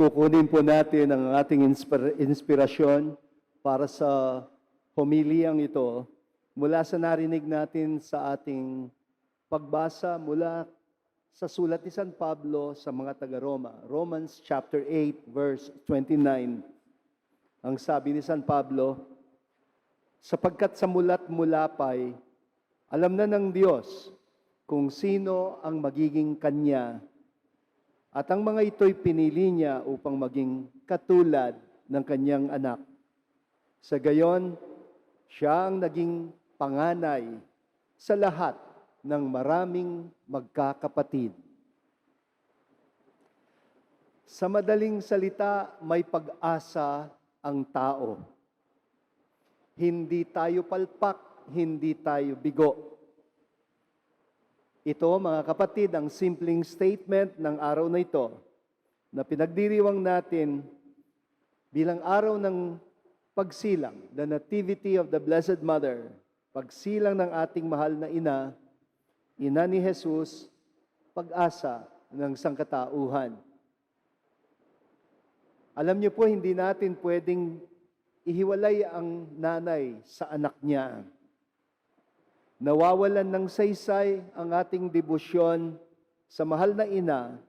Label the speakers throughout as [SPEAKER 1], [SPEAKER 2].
[SPEAKER 1] Kukunin po natin ang ating inspir- inspirasyon para sa homiliyang ito mula sa narinig natin sa ating pagbasa mula sa sulat ni San Pablo sa mga taga-Roma. Romans chapter 8 verse 29. Ang sabi ni San Pablo, sapagkat sa mulat mula pa'y alam na ng Diyos kung sino ang magiging kanya at ang mga ito'y pinili niya upang maging katulad ng kanyang anak. Sa gayon, siya ang naging panganay sa lahat ng maraming magkakapatid. Sa madaling salita, may pag-asa ang tao. Hindi tayo palpak, hindi tayo bigo. Ito, mga kapatid, ang simpleng statement ng araw na ito na pinagdiriwang natin bilang araw ng pagsilang, the Nativity of the Blessed Mother, pagsilang ng ating mahal na ina, ina ni Jesus, pag-asa ng sangkatauhan. Alam niyo po, hindi natin pwedeng ihiwalay ang nanay sa anak niya. Nawawalan ng saysay ang ating debosyon sa mahal na ina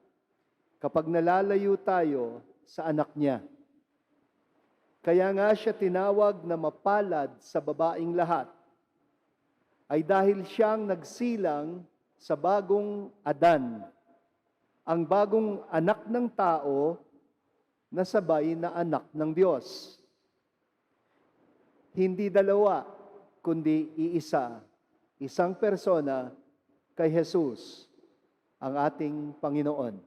[SPEAKER 1] kapag nalalayo tayo sa anak niya. Kaya nga siya tinawag na mapalad sa babaing lahat ay dahil siyang nagsilang sa bagong Adan, ang bagong anak ng tao na sabay na anak ng Diyos. Hindi dalawa, kundi iisa isang persona kay Jesus, ang ating Panginoon.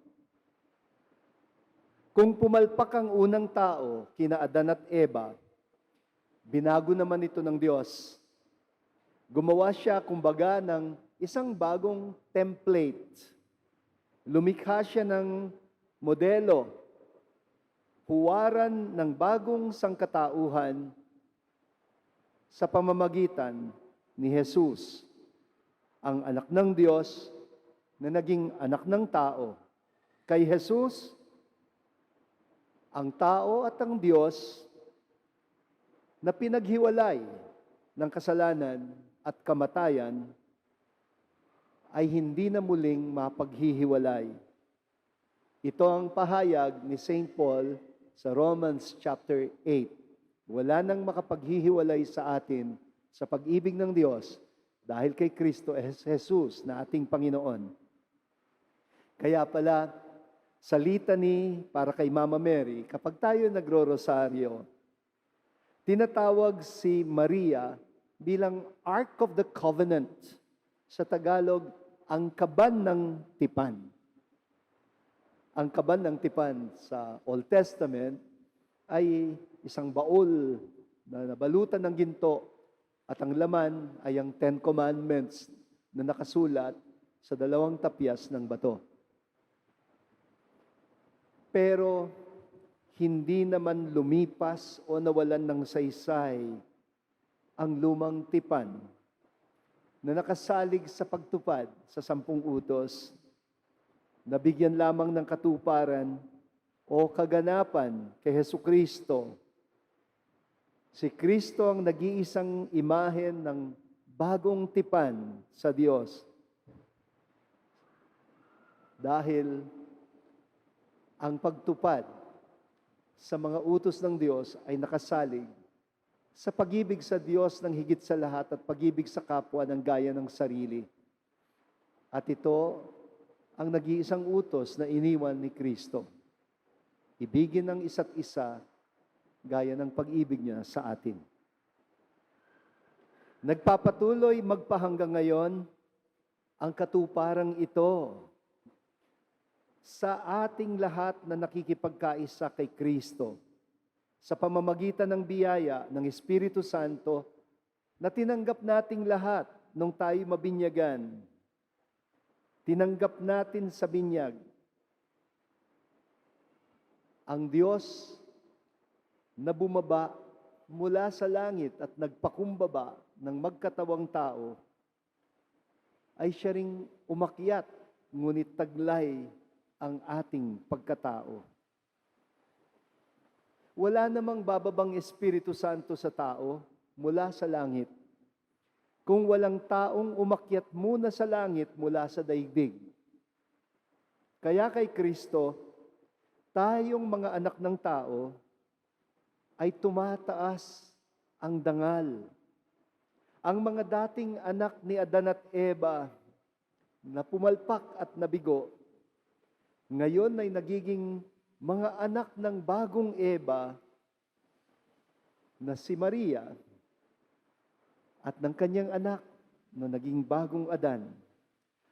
[SPEAKER 1] Kung pumalpak ang unang tao, kina Adan at Eva, binago naman ito ng Diyos. Gumawa siya, kumbaga, ng isang bagong template. Lumikha siya ng modelo, huwaran ng bagong sangkatauhan sa pamamagitan ni Jesus, ang anak ng Diyos na naging anak ng tao. Kay Jesus, ang tao at ang Diyos na pinaghiwalay ng kasalanan at kamatayan ay hindi na muling mapaghihiwalay. Ito ang pahayag ni St. Paul sa Romans chapter 8. Wala nang makapaghihiwalay sa atin sa pag-ibig ng Diyos dahil kay Kristo Jesus na ating Panginoon. Kaya pala, sa litany para kay Mama Mary, kapag tayo nagro-rosaryo, tinatawag si Maria bilang Ark of the Covenant. Sa Tagalog, ang kaban ng tipan. Ang kaban ng tipan sa Old Testament ay isang baul na nabalutan ng ginto at ang laman ay ang Ten Commandments na nakasulat sa dalawang tapyas ng bato. Pero hindi naman lumipas o nawalan ng saysay ang lumang tipan na nakasalig sa pagtupad sa sampung utos, nabigyan lamang ng katuparan o kaganapan kay Heso Kristo Si Kristo ang nag-iisang imahen ng bagong tipan sa Diyos. Dahil ang pagtupad sa mga utos ng Diyos ay nakasalig sa pagibig sa Diyos ng higit sa lahat at pagibig sa kapwa ng gaya ng sarili. At ito ang nag-iisang utos na iniwan ni Kristo. Ibigin ng isa't isa gaya ng pag-ibig niya sa atin. Nagpapatuloy magpahanggang ngayon ang katuparang ito sa ating lahat na nakikipagkaisa kay Kristo sa pamamagitan ng biyaya ng Espiritu Santo na tinanggap nating lahat nung tayo mabinyagan. Tinanggap natin sa binyag ang Diyos na bumaba mula sa langit at nagpakumbaba ng magkatawang tao, ay siya ring umakyat, ngunit taglay ang ating pagkatao. Wala namang bababang Espiritu Santo sa tao mula sa langit. Kung walang taong umakyat muna sa langit mula sa daigdig. Kaya kay Kristo, tayong mga anak ng tao ay tumataas ang dangal. Ang mga dating anak ni Adan at Eva na pumalpak at nabigo, ngayon ay nagiging mga anak ng bagong Eva na si Maria at ng kanyang anak na naging bagong Adan.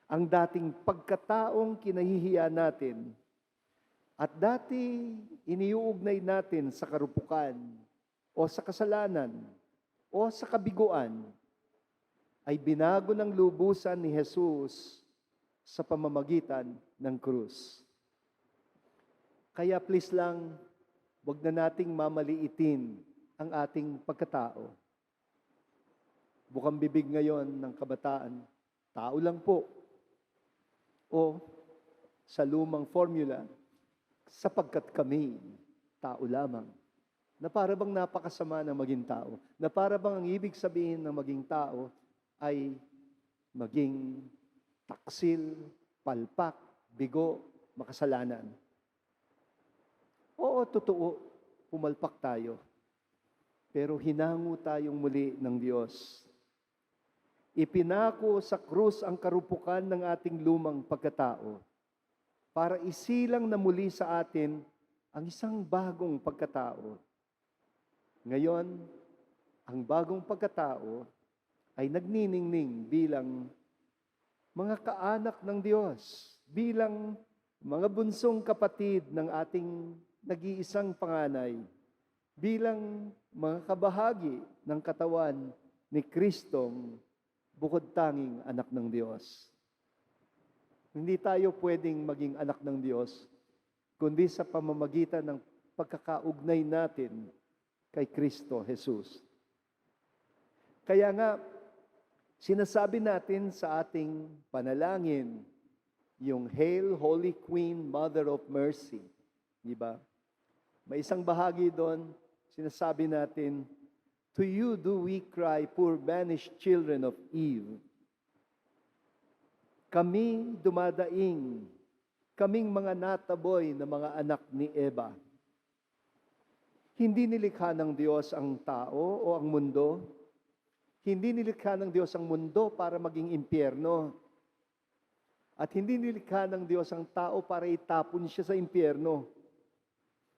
[SPEAKER 1] Ang dating pagkataong kinahihiya natin at dati iniuugnay natin sa karupukan o sa kasalanan o sa kabiguan ay binago ng lubusan ni Jesus sa pamamagitan ng krus. Kaya please lang, wag na nating mamaliitin ang ating pagkatao. Bukang bibig ngayon ng kabataan, tao lang po. O sa lumang formula, sapagkat kami, tao lamang. Na para bang napakasama ng maging tao. Na para bang ang ibig sabihin ng maging tao ay maging taksil, palpak, bigo, makasalanan. Oo, totoo, pumalpak tayo. Pero hinango tayong muli ng Diyos. Ipinako sa krus ang karupukan ng ating lumang pagkatao para isilang na muli sa atin ang isang bagong pagkatao. Ngayon, ang bagong pagkatao ay nagniningning bilang mga kaanak ng Diyos, bilang mga bunsong kapatid ng ating nag-iisang panganay, bilang mga kabahagi ng katawan ni Kristong bukod tanging anak ng Diyos. Hindi tayo pwedeng maging anak ng Diyos, kundi sa pamamagitan ng pagkakaugnay natin kay Kristo Jesus. Kaya nga, sinasabi natin sa ating panalangin, yung Hail, Holy Queen, Mother of Mercy. Di ba? May isang bahagi doon, sinasabi natin, To you do we cry, poor banished children of Eve. Kami dumadaing, kaming mga nataboy na mga anak ni Eva. Hindi nilikha ng Diyos ang tao o ang mundo. Hindi nilikha ng Diyos ang mundo para maging impyerno. At hindi nilikha ng Diyos ang tao para itapon siya sa impyerno.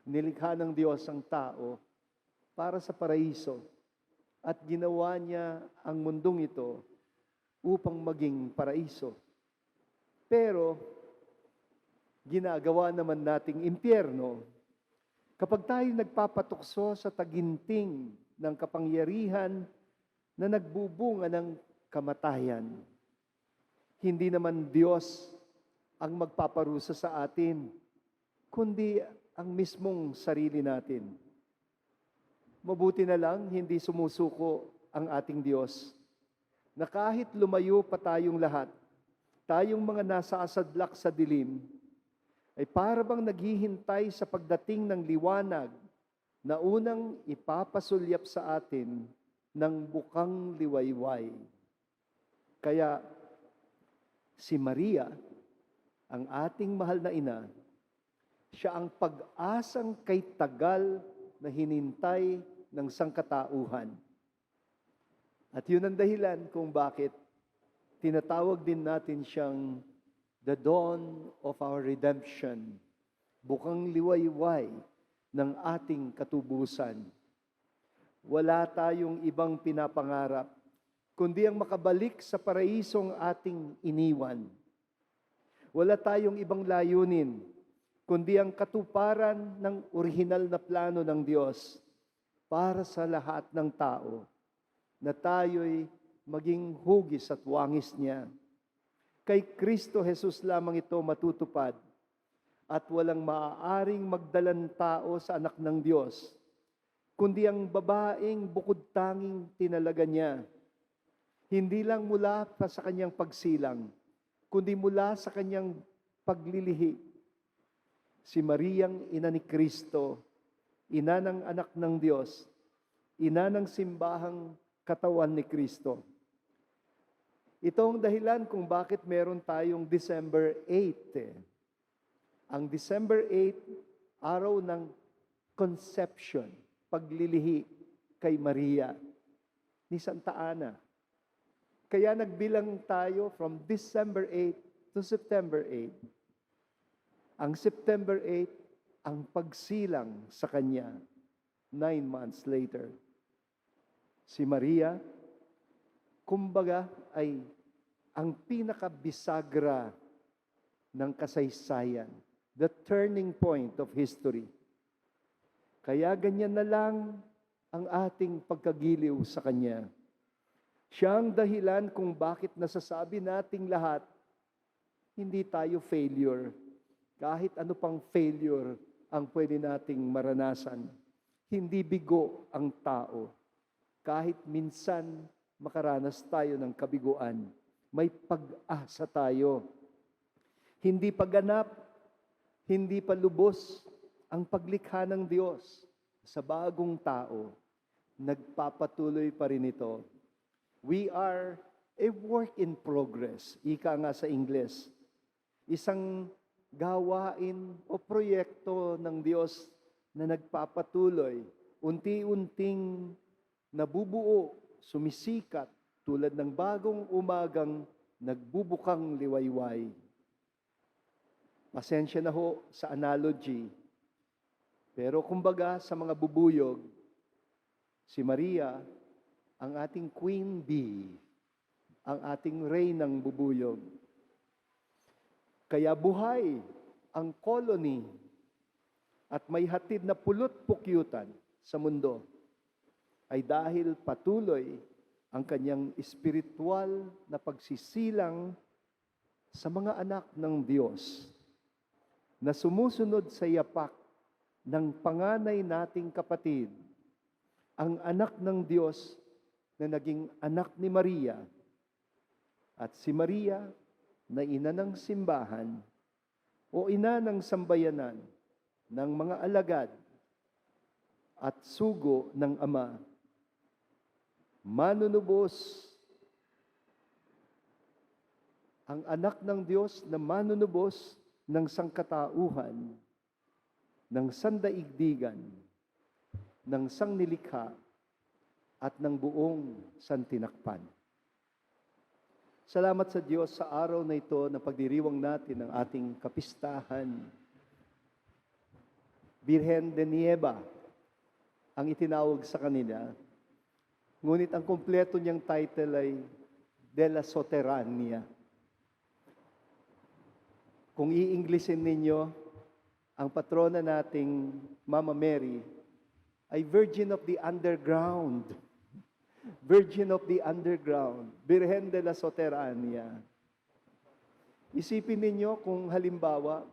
[SPEAKER 1] Nilikha ng Diyos ang tao para sa paraiso at ginawa niya ang mundong ito upang maging paraiso. Pero, ginagawa naman nating impyerno kapag tayo nagpapatukso sa taginting ng kapangyarihan na nagbubunga ng kamatayan. Hindi naman Diyos ang magpaparusa sa atin, kundi ang mismong sarili natin. Mabuti na lang, hindi sumusuko ang ating Diyos. Na kahit lumayo pa tayong lahat, tayong mga nasa asadlak sa dilim, ay para bang naghihintay sa pagdating ng liwanag na unang ipapasulyap sa atin ng bukang liwayway. Kaya si Maria, ang ating mahal na ina, siya ang pag-asang kay tagal na hinintay ng sangkatauhan. At yun ang dahilan kung bakit tinatawag din natin siyang the dawn of our redemption, bukang liwayway ng ating katubusan. Wala tayong ibang pinapangarap, kundi ang makabalik sa paraisong ating iniwan. Wala tayong ibang layunin, kundi ang katuparan ng orihinal na plano ng Diyos para sa lahat ng tao na tayo'y maging hugis at wangis niya. Kay Kristo Jesus lamang ito matutupad at walang maaaring magdalan tao sa anak ng Diyos, kundi ang babaeng bukod tanging tinalaga niya. Hindi lang mula pa sa kanyang pagsilang, kundi mula sa kanyang paglilihi. Si Mariyang ina ni Kristo ina ng anak ng Diyos, ina ng simbahang katawan ni Kristo. Ito ang dahilan kung bakit meron tayong December 8. eh. Ang December 8, araw ng conception, paglilihi kay Maria ni Santa Ana. Kaya nagbilang tayo from December 8 to September 8. Ang September 8, ang pagsilang sa kanya nine months later. Si Maria, kumbaga ay ang pinakabisagra ng kasaysayan, the turning point of history. Kaya ganyan na lang ang ating pagkagiliw sa Kanya. Siya ang dahilan kung bakit nasasabi nating lahat, hindi tayo failure. Kahit ano pang failure ang pwede nating maranasan. Hindi bigo ang tao. Kahit minsan makaranas tayo ng kabiguan, may pag-asa tayo. Hindi paganap, hindi pa lubos ang paglikha ng Diyos sa bagong tao. Nagpapatuloy pa rin ito. We are a work in progress. Ika nga sa Ingles. Isang gawain o proyekto ng Diyos na nagpapatuloy, unti-unting nabubuo, sumisikat, tulad ng bagong umagang nagbubukang liwayway. Pasensya na ho sa analogy. Pero kumbaga sa mga bubuyog, si Maria, ang ating queen bee, ang ating reynang bubuyog. Kaya buhay ang colony at may hatid na pulot pukyutan sa mundo ay dahil patuloy ang kanyang espiritual na pagsisilang sa mga anak ng Diyos na sumusunod sa yapak ng panganay nating kapatid, ang anak ng Diyos na naging anak ni Maria at si Maria na ina ng simbahan o ina ng sambayanan ng mga alagad at sugo ng Ama. Manunubos ang anak ng Diyos na manunubos ng sangkatauhan, ng sandaigdigan, ng sangnilikha, at ng buong santinakpan. Salamat sa Diyos sa araw na ito na pagdiriwang natin ng ating kapistahan. Birhen de Nieva ang itinawag sa kanila. Ngunit ang kumpleto niyang title ay De la Soterania. Kung i-Englishin ninyo, ang patrona nating Mama Mary ay Virgin of the Underground. Virgin of the Underground. Birhen de la Soterania. Isipin ninyo kung halimbawa,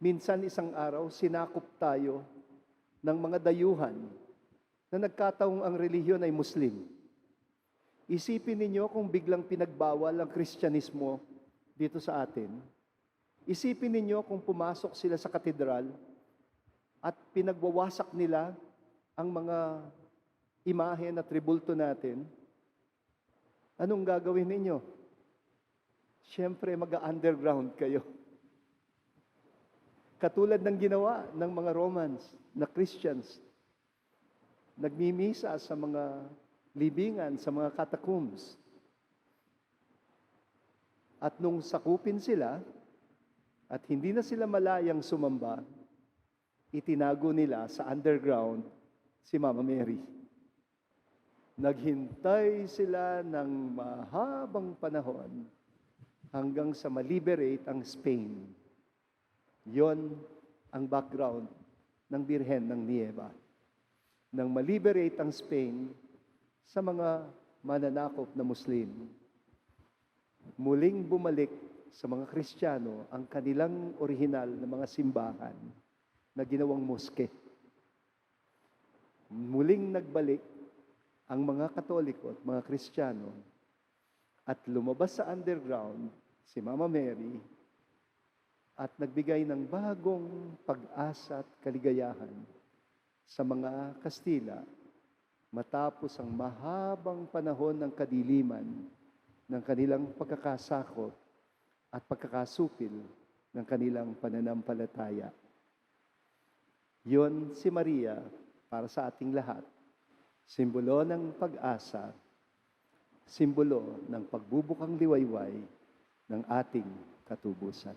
[SPEAKER 1] minsan isang araw, sinakop tayo ng mga dayuhan na nagkataong ang relihiyon ay Muslim. Isipin ninyo kung biglang pinagbawal ang Kristyanismo dito sa atin. Isipin ninyo kung pumasok sila sa katedral at pinagwawasak nila ang mga imahe na tribulto natin. Anong gagawin ninyo? Siyempre, mag-underground kayo. Katulad ng ginawa ng mga Romans na Christians. Nagmimisa sa mga libingan, sa mga catacombs. At nung sakupin sila, at hindi na sila malayang sumamba, itinago nila sa underground si Mama Mary. Naghintay sila ng mahabang panahon hanggang sa maliberate ang Spain. Yon ang background ng Birhen ng Nieva. Nang maliberate ang Spain sa mga mananakop na Muslim, muling bumalik sa mga Kristiyano ang kanilang orihinal na mga simbahan na ginawang moske. Muling nagbalik ang mga Katoliko at mga Kristiyano at lumabas sa underground si Mama Mary at nagbigay ng bagong pag-asa at kaligayahan sa mga Kastila matapos ang mahabang panahon ng kadiliman ng kanilang pagkakasakop at pagkakasupil ng kanilang pananampalataya. Yon si Maria para sa ating lahat. Simbolo ng pag-asa, simbolo ng pagbubukang liwayway ng ating katubusan.